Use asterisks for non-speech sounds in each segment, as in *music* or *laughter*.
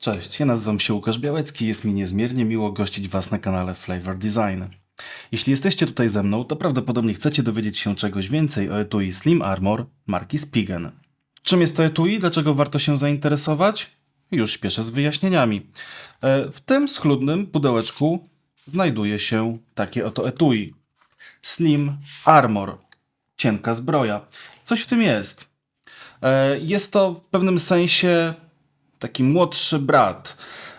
Cześć, ja nazywam się Łukasz Białecki, jest mi niezmiernie miło gościć Was na kanale Flavor Design. Jeśli jesteście tutaj ze mną, to prawdopodobnie chcecie dowiedzieć się czegoś więcej o etui Slim Armor marki Spigen. Czym jest to etui? Dlaczego warto się zainteresować? Już śpieszę z wyjaśnieniami. E, W tym schludnym pudełeczku znajduje się takie oto etui. Slim Armor. Cienka zbroja. Coś w tym jest. E, Jest to w pewnym sensie taki młodszy brat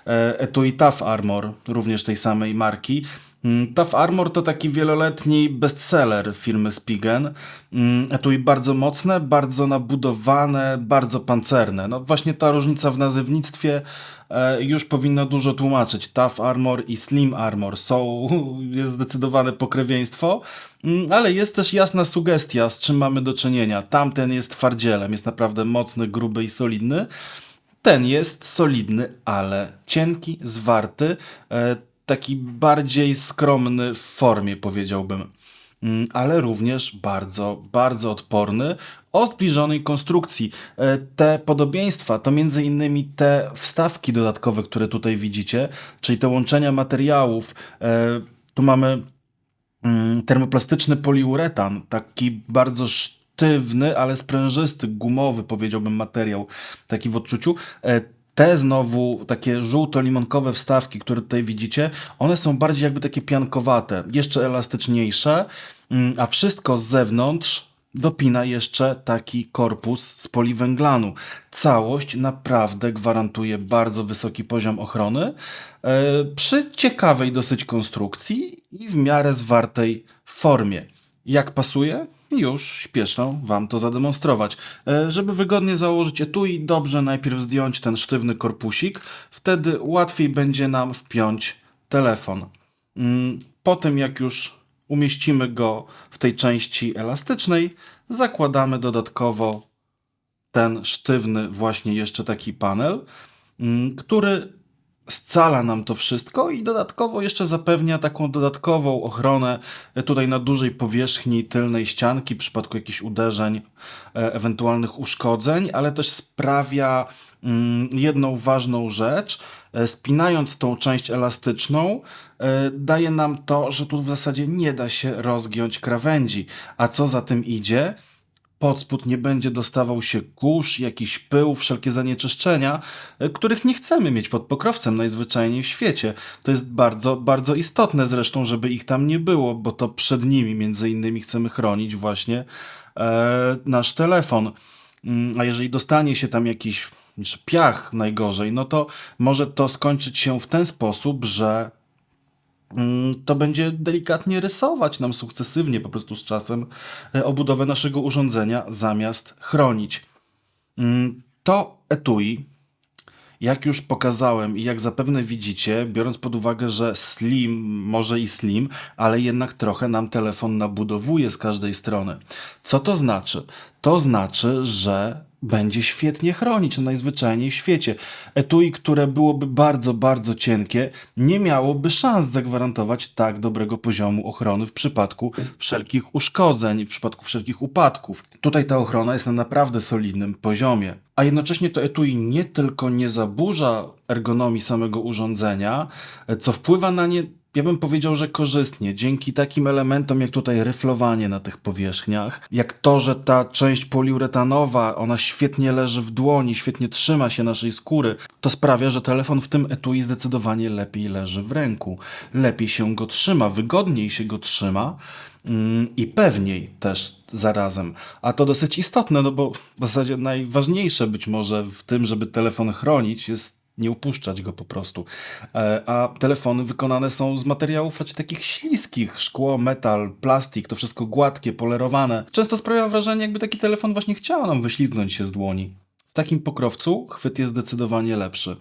e, etui Tough Armor, również tej samej marki. Mm, Tough Armor to taki wieloletni bestseller firmy Spigen. Mm, Etui bardzo mocne, bardzo nabudowane, bardzo pancerne. No właśnie ta różnica w nazewnictwie e, już powinna dużo tłumaczyć. Tough Armor i Slim Armor są, *laughs* jest zdecydowane pokrewieństwo, mm, ale jest też jasna sugestia, z czym mamy do czynienia. Tamten jest twardzielem, jest naprawdę mocny, gruby i solidny. Ten jest solidny, ale cienki, zwarty, e, taki bardziej skromny w formie, powiedziałbym. Mm, Ale również bardzo, bardzo odporny, o zbliżonej konstrukcji. E, Te podobieństwa to między innymi te wstawki dodatkowe, które tutaj widzicie, czyli te łączenia materiałów. E, Tu mamy mm, termoplastyczny poliuretan, taki bardzo sztywny, ale sprężysty, gumowy, powiedziałbym, materiał, taki w odczuciu. E, Te znowu takie żółto-limonkowe wstawki, które tutaj widzicie, one są bardziej jakby takie piankowate, jeszcze elastyczniejsze, mm, a wszystko z zewnątrz dopina jeszcze taki korpus z poliwęglanu. Całość naprawdę gwarantuje bardzo wysoki poziom ochrony e, przy ciekawej dosyć konstrukcji i w miarę zwartej formie. Jak pasuje? Już śpieszę Wam to zademonstrować. E, Żeby wygodnie założyć etui, dobrze najpierw zdjąć ten sztywny korpusik, wtedy łatwiej będzie nam wpiąć telefon. Mm, Po tym, jak już umieścimy go w tej części elastycznej, zakładamy dodatkowo ten sztywny, właśnie jeszcze taki panel, mm, który scala nam to wszystko i dodatkowo jeszcze zapewnia taką dodatkową ochronę e, tutaj na dużej powierzchni tylnej ścianki w przypadku jakichś uderzeń, e, ewentualnych uszkodzeń, ale też sprawia mm, jedną ważną rzecz. E, Spinając tą część elastyczną, daje nam to, że tu w zasadzie nie da się rozgiąć krawędzi. A co za tym idzie? Pod spód nie będzie dostawał się kurz, jakiś pył, wszelkie zanieczyszczenia, e, których nie chcemy mieć pod pokrowcem najzwyczajniej w świecie. To jest bardzo, bardzo istotne zresztą, żeby ich tam nie było, bo to przed nimi między innymi chcemy chronić właśnie e, nasz telefon. Mm, A jeżeli dostanie się tam jakiś piach najgorzej, no to może to skończyć się w ten sposób, że to będzie delikatnie rysować nam sukcesywnie po prostu z czasem e, obudowę naszego urządzenia zamiast chronić. Mm, To etui, jak już pokazałem i jak zapewne widzicie, biorąc pod uwagę, że slim, może i slim, ale jednak trochę nam telefon nabudowuje z każdej strony. Co to znaczy? To znaczy, że będzie świetnie chronić na najzwyczajniej w świecie. Etui, które byłoby bardzo, bardzo cienkie, nie miałoby szans zagwarantować tak dobrego poziomu ochrony w przypadku wszelkich uszkodzeń, w przypadku wszelkich upadków. Tutaj ta ochrona jest na naprawdę solidnym poziomie. A jednocześnie to etui nie tylko nie zaburza ergonomii samego urządzenia, co wpływa na nie ja bym powiedział, że korzystnie, dzięki takim elementom jak tutaj ryflowanie na tych powierzchniach, jak to, że ta część poliuretanowa, ona świetnie leży w dłoni, świetnie trzyma się naszej skóry, to sprawia, że telefon w tym etui zdecydowanie lepiej leży w ręku, lepiej się go trzyma, wygodniej się go trzyma mm, i pewniej też zarazem. A to dosyć istotne, no bo w zasadzie najważniejsze być może w tym, żeby telefon chronić jest nie upuszczać go po prostu. E, A telefony wykonane są z materiałów raczej takich śliskich, szkło, metal, plastik, to wszystko gładkie, polerowane. Często sprawia wrażenie, jakby taki telefon właśnie chciał nam wyślizgnąć się z dłoni. W takim pokrowcu chwyt jest zdecydowanie lepszy.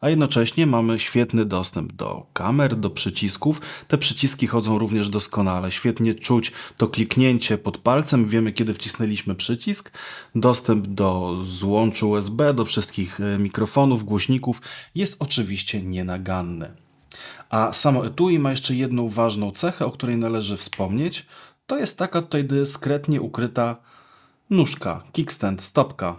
A jednocześnie mamy świetny dostęp do kamer, do przycisków. Te przyciski chodzą również doskonale. Świetnie czuć to kliknięcie pod palcem. Wiemy, kiedy wcisnęliśmy przycisk. Dostęp do złączu USB, do wszystkich e, mikrofonów, głośników jest oczywiście nienaganny. A samo etui ma jeszcze jedną ważną cechę, o której należy wspomnieć. To jest taka tutaj dyskretnie ukryta nóżka, kickstand, stopka.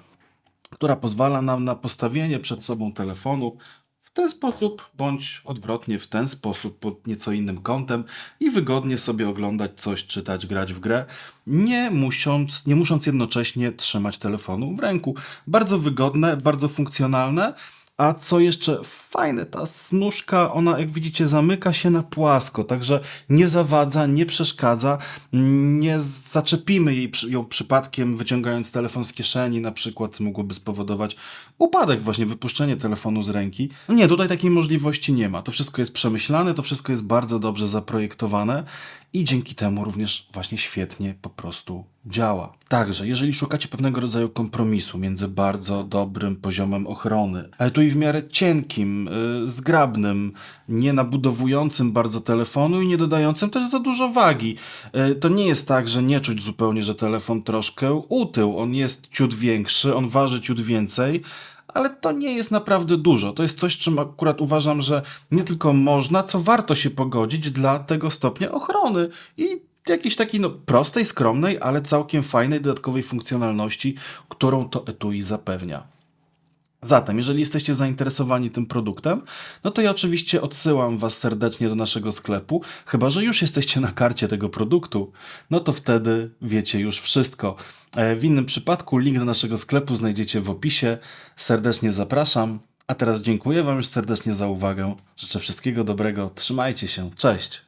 Która pozwala nam na postawienie przed sobą telefonu w ten sposób, bądź odwrotnie, w ten sposób, pod nieco innym kątem i wygodnie sobie oglądać coś, czytać, grać w grę, nie musząc, nie musząc jednocześnie trzymać telefonu w ręku. Bardzo wygodne, bardzo funkcjonalne. A co jeszcze fajne, ta snóżka, ona jak widzicie zamyka się na płasko, także nie zawadza, nie przeszkadza, nie zaczepimy jej ją przypadkiem wyciągając telefon z kieszeni na przykład, mogłoby spowodować upadek, właśnie wypuszczenie telefonu z ręki. Nie, tutaj takiej możliwości nie ma. To wszystko jest przemyślane, to wszystko jest bardzo dobrze zaprojektowane i dzięki temu również właśnie świetnie po prostu działa. Także, jeżeli szukacie pewnego rodzaju kompromisu między bardzo dobrym poziomem ochrony, ale tu i w miarę cienkim, yy, zgrabnym, nie nabudowującym bardzo telefonu i nie dodającym też za dużo wagi, yy, to nie jest tak, że nie czuć zupełnie, że telefon troszkę utył. On jest ciut większy, on waży ciut więcej, ale to nie jest naprawdę dużo. To jest coś, czym akurat uważam, że nie tylko można, co warto się pogodzić dla tego stopnia ochrony i jakiejś takiej no, prostej, skromnej, ale całkiem fajnej dodatkowej funkcjonalności, którą to etui zapewnia. Zatem, jeżeli jesteście zainteresowani tym produktem, no to ja oczywiście odsyłam Was serdecznie do naszego sklepu, chyba że już jesteście na karcie tego produktu, no to wtedy wiecie już wszystko. E, W innym przypadku link do naszego sklepu znajdziecie w opisie. Serdecznie zapraszam. A teraz dziękuję Wam już serdecznie za uwagę. Życzę wszystkiego dobrego. Trzymajcie się. Cześć.